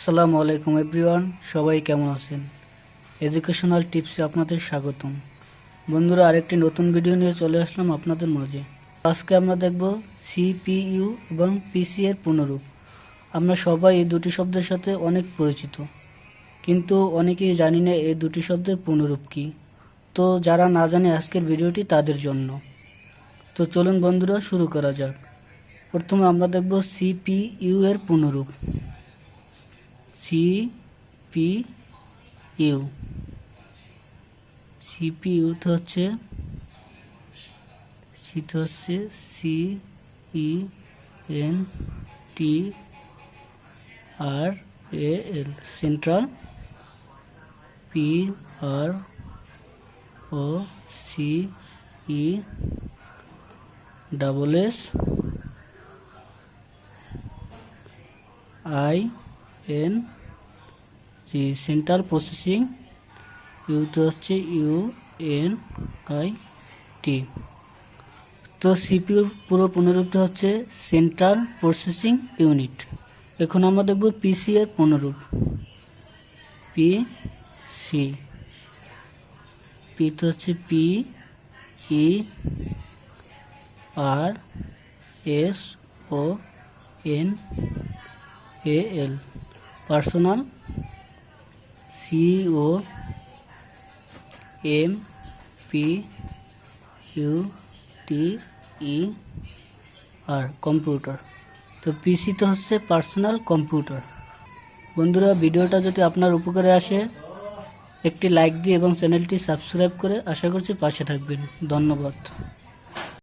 আসসালামু আলাইকুম এভরিওয়ান, সবাই কেমন আছেন? এডুকেশনাল টিপসে আপনাদের স্বাগতম। বন্ধুরা, আরেকটি নতুন ভিডিও নিয়ে চলে আসলাম আপনাদের মাঝে। আজকে আমরা দেখব সিপিইউ এবং পিসি এর পুনরূপ। আমরা সবাই এই দুটি শব্দের সাথে অনেক পরিচিত, কিন্তু অনেকেই জানি না এই দুটি শব্দের পুনরূপ কী। তো যারা না জানে আজকের ভিডিওটি তাদের জন্য। তো চলুন বন্ধুরা, শুরু করা যাক। প্রথমে আমরা দেখব সিপিইউ এর পুনরূপ। সি পি ইউ সিপিইউতে হচ্ছে সিতে হচ্ছে C E N T R A L central P R O C E double S I N G central processing ইউতে হচ্ছে ইউ এন আই টি তো সিপিউর পুরো পুনরূপটা হচ্ছে সেন্ট্রাল প্রসেসিং ইউনিট এখন আমরা দেখব পিসি এর পুনরূপ। পি সি পিতে হচ্ছে P E R S O N A L personal C O M P U T E R computer তো পিসি তো হচ্ছে পার্সোনাল কম্পিউটার বন্ধুরা, ভিডিওটা যদি আপনার উপকারে আসে, একটি লাইক দিয়ে এবং চ্যানেলটি সাবস্ক্রাইব করে আশা করছি পাশে থাকবেন। ধন্যবাদ।